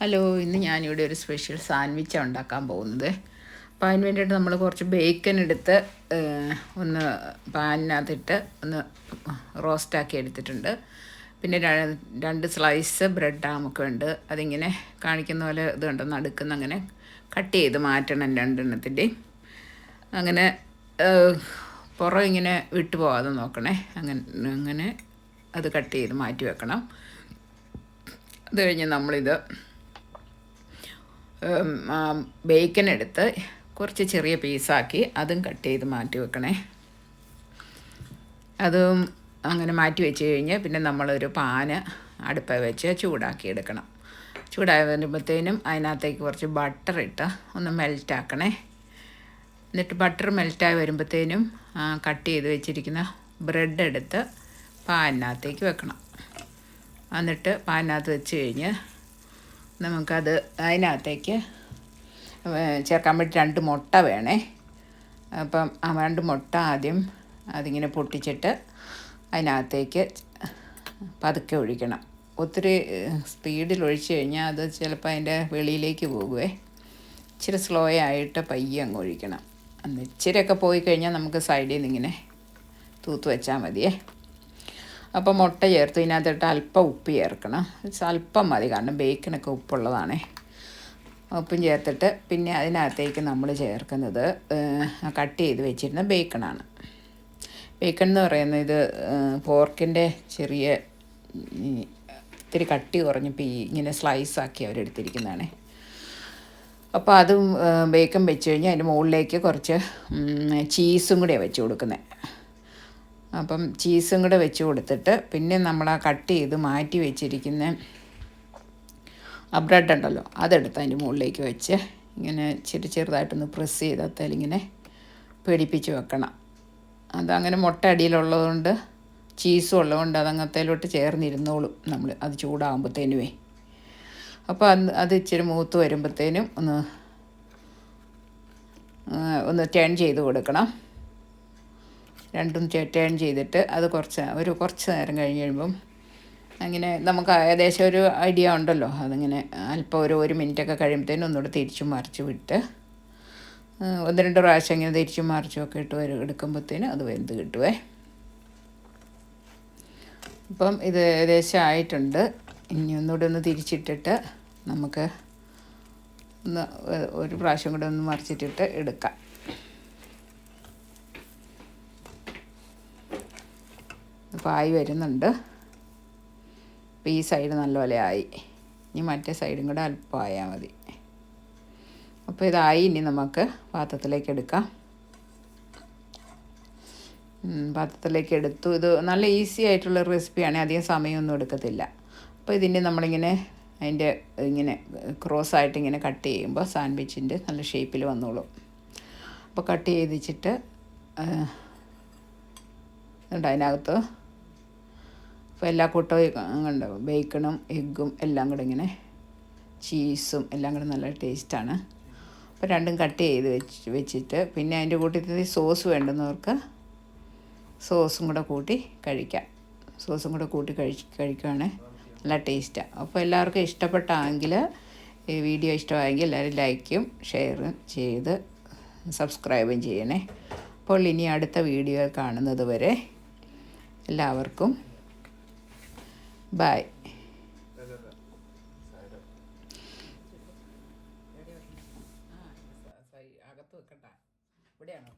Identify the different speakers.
Speaker 1: Hello ഇന്ന് ഞാനിവിടെ ഒരു സ്പെഷ്യൽ സാൻഡ്വിച്ചാണ് ഉണ്ടാക്കാൻ പോകുന്നത്. അപ്പോൾ അതിന് വേണ്ടിയിട്ട് നമ്മൾ കുറച്ച് ബേക്കൻ എടുത്ത് ഒന്ന് പാനിനകത്തിട്ട് ഒന്ന് റോസ്റ്റാക്കി എടുത്തിട്ടുണ്ട്. പിന്നെ രണ്ട് സ്ലൈസ് ബ്രെഡ് ആമൊക്കെ ഉണ്ട്. അതിങ്ങനെ കാണിക്കുന്ന പോലെ ഇത് ഉണ്ടെന്ന് അടുക്കുന്ന അങ്ങനെ കട്ട് ചെയ്ത് മാറ്റണം രണ്ടെണ്ണത്തിന്റെയും അങ്ങനെ പുറം ഇങ്ങനെ വിട്ടു പോകാതെ നോക്കണേ. അങ്ങനെ അങ്ങനെ അത് കട്ട് ചെയ്ത് മാറ്റി വെക്കണം. അത് കഴിഞ്ഞ് നമ്മളിത് ബേക്കൻ എടുത്ത് കുറച്ച് ചെറിയ പീസാക്കി അതും കട്ട് ചെയ്ത് മാറ്റി വെക്കണേ. അതും അങ്ങനെ മാറ്റി വെച്ച് കഴിഞ്ഞ് പിന്നെ നമ്മളൊരു പാന് അടുപ്പ വെച്ച് ചൂടാക്കി എടുക്കണം. ചൂടായി വരുമ്പോഴത്തേനും അതിനകത്തേക്ക് കുറച്ച് ബട്ടർ ഇട്ട് ഒന്ന് മെൽറ്റാക്കണേ എന്നിട്ട് ബട്ടർ മെൽറ്റായി വരുമ്പോഴത്തേനും കട്ട് ചെയ്ത് വെച്ചിരിക്കുന്ന ബ്രെഡ് എടുത്ത് പാനിനകത്തേക്ക് വെക്കണം. എന്നിട്ട് പാനിനകത്ത് വെച്ച് കഴിഞ്ഞ് നമുക്കത് അതിനകത്തേക്ക് ചേർക്കാൻ വേണ്ടി രണ്ട് മുട്ട വേണേ. അപ്പം ആ രണ്ട് മുട്ട ആദ്യം അതിങ്ങനെ പൊട്ടിച്ചിട്ട് അതിനകത്തേക്ക് പതുക്കെ ഒഴിക്കണം. ഒത്തിരി സ്പീഡിൽ ഒഴിച്ചു കഴിഞ്ഞാൽ അത് ചിലപ്പോൾ അതിന്റെ വെളിയിലേക്ക് പോകുവേ. ഇച്ചിരി സ്ലോ ആയിട്ട് പയ്യെ അങ്ങ് ഒഴിക്കണം. അന്ന് ഇച്ചിരിയൊക്കെ പോയി കഴിഞ്ഞാൽ നമുക്ക് സൈഡിൽ നിന്ന് ഇങ്ങനെ തൂത്ത് വെച്ചാൽ മതിയേ. അപ്പോൾ മുട്ട ചേർത്ത്. ഇതിനകത്തിട്ട് അല്പം ഉപ്പ് ചേർക്കണം. അല്പം മതി. കാരണം ബേക്കിനൊക്കെ ഉപ്പുള്ളതാണേ. ഉപ്പും ചേർത്തിട്ട് പിന്നെ അതിനകത്തേക്ക് നമ്മൾ ചേർക്കുന്നത് കട്ട് ചെയ്ത് വെച്ചിരുന്ന ബേക്കണാണ്. ബേക്കൺ എന്ന് പറയുന്നത് ഇത് പോർക്കിന്റെ ചെറിയ ഇത്തിരി കട്ടി കുറഞ്ഞ് പി ഇങ്ങനെ സ്ലൈസ് ആക്കി അവരെടുത്തിരിക്കുന്നതാണേ അപ്പോൾ അതും ബേക്കൺ വെച്ച് കഴിഞ്ഞാൽ അതിന്റെ മുകളിലേക്ക് കുറച്ച് ചീസും കൂടിയാണ് വെച്ച് കൊടുക്കുന്നത് അപ്പം ചീസും കൂടെ വെച്ച് കൊടുത്തിട്ട് പിന്നെ നമ്മൾ ആ കട്ട് ചെയ്ത് മാറ്റി വെച്ചിരിക്കുന്ന ആ ബ്രെഡ് ഉണ്ടല്ലോ അതെടുത്ത് അതിന്റെ മുകളിലേക്ക് വെച്ച് ഇങ്ങനെ ചെറു ചെറുതായിട്ടൊന്ന് പ്രസ് ചെയ്താൽ ഇങ്ങനെ പിടിപ്പിച്ച് വെക്കണം. അതങ്ങനെ മുട്ട അടിയിലുള്ളതുകൊണ്ട് ചീസും ഉള്ളതുകൊണ്ട് അതങ്ങത്തേലോട്ട് ചേർന്നിരുന്നോളും നമ്മൾ അത് ചൂടാകുമ്പോഴത്തേനുമേ അപ്പോൾ അത് അത് ഇച്ചിരി മൂത്ത് വരുമ്പോഴത്തേനും ഒന്ന് ഒന്ന് ടേൺ ചെയ്ത് കൊടുക്കണം. രണ്ടും ടേൺ ചെയ്തിട്ട് അത് കുറച്ച് ഒരു കുറച്ച് നേരം കഴിഞ്ഞ് കഴിയുമ്പം അങ്ങനെ നമുക്ക് ഏകദേശം ഒരു ഐഡിയ ഉണ്ടല്ലോ. അതിങ്ങനെ അല്പം ഒരു ഒരു മിനിറ്റൊക്കെ കഴിയുമ്പോഴത്തേനും ഒന്നുകൂടെ തിരിച്ചു മറിച്ച് വിട്ട് ഒന്ന് രണ്ട് പ്രാവശ്യം ഇങ്ങനെ തിരിച്ചും മറിച്ചും ഒക്കെ ഇട്ട് വരും എടുക്കുമ്പോഴത്തേനും അത് വെന്ത് കിട്ടുവേ. അപ്പം ഇത് ഏകദേശം ആയിട്ടുണ്ട്. ഇനി ഒന്നുകൂടെ ഒന്ന് തിരിച്ചിട്ടിട്ട് നമുക്ക് ഒന്ന് ഒരു പ്രാവശ്യം കൂടെ ഒന്ന് മറിച്ചിട്ടിട്ട് എടുക്കാം. അപ്പോൾ ആയി വരുന്നുണ്ട്. അപ്പോൾ ഈ സൈഡ് നല്ലപോലെ ആയി. ഇനി മറ്റേ സൈഡും കൂടെ അല്പം ആയാൽ മതി. അപ്പോൾ ഇതായി. ഇനി നമുക്ക് പാത്രത്തിലേക്ക് എടുക്കാം. പാത്രത്തിലേക്ക് എടുത്തു. ഇത് നല്ല ഈസി ആയിട്ടുള്ള റെസിപ്പിയാണ് അധികം സമയമൊന്നും എടുക്കത്തില്ല. അപ്പോൾ ഇതിന്റെ നമ്മളിങ്ങനെ അതിന്റെ ഇങ്ങനെ ക്രോസ് ആയിട്ട് ഇങ്ങനെ കട്ട് ചെയ്യുമ്പോൾ സാൻഡ്വിച്ചിന്റെ നല്ല ഷേപ്പിൽ വന്നോളും. അപ്പോൾ കട്ട് ചെയ്തിച്ചിട്ട് അതിനകത്ത് അപ്പോൾ എല്ലാ കൂട്ടവും കണ്ടോ ബേക്കണും എഗ്ഗും എല്ലാം കൂടെ ഇങ്ങനെ ചീസും എല്ലാം കൂടെ നല്ല ടേസ്റ്റാണ്. അപ്പോൾ രണ്ടും കട്ട് ചെയ്ത് വെച്ച് വെച്ചിട്ട് പിന്നെ അതിന്റെ കൂട്ടത്തിൽ സോസ് വേണ്ടുന്നവർക്ക് സോസും കൂടെ കൂട്ടി കഴിക്കാം. സോസും കൂടെ കൂട്ടി കഴി കഴിക്കുകയാണെങ്കിൽ നല്ല ടേസ്റ്റാണ് അപ്പോൾ എല്ലാവർക്കും ഇഷ്ടപ്പെട്ടാണെങ്കിൽ ഈ വീഡിയോ ഇഷ്ടമായെങ്കിൽ എല്ലാവരും ലൈക്കും ഷെയറും ചെയ്ത് സബ്സ്ക്രൈബും ചെയ്യണേ. അപ്പോൾ ഇനി അടുത്ത വീഡിയോ കാണുന്നത് വരെ എല്ലാവർക്കും ബൈ അകത്ത് വെക്കണ്ട. ഇവിടെയാണ്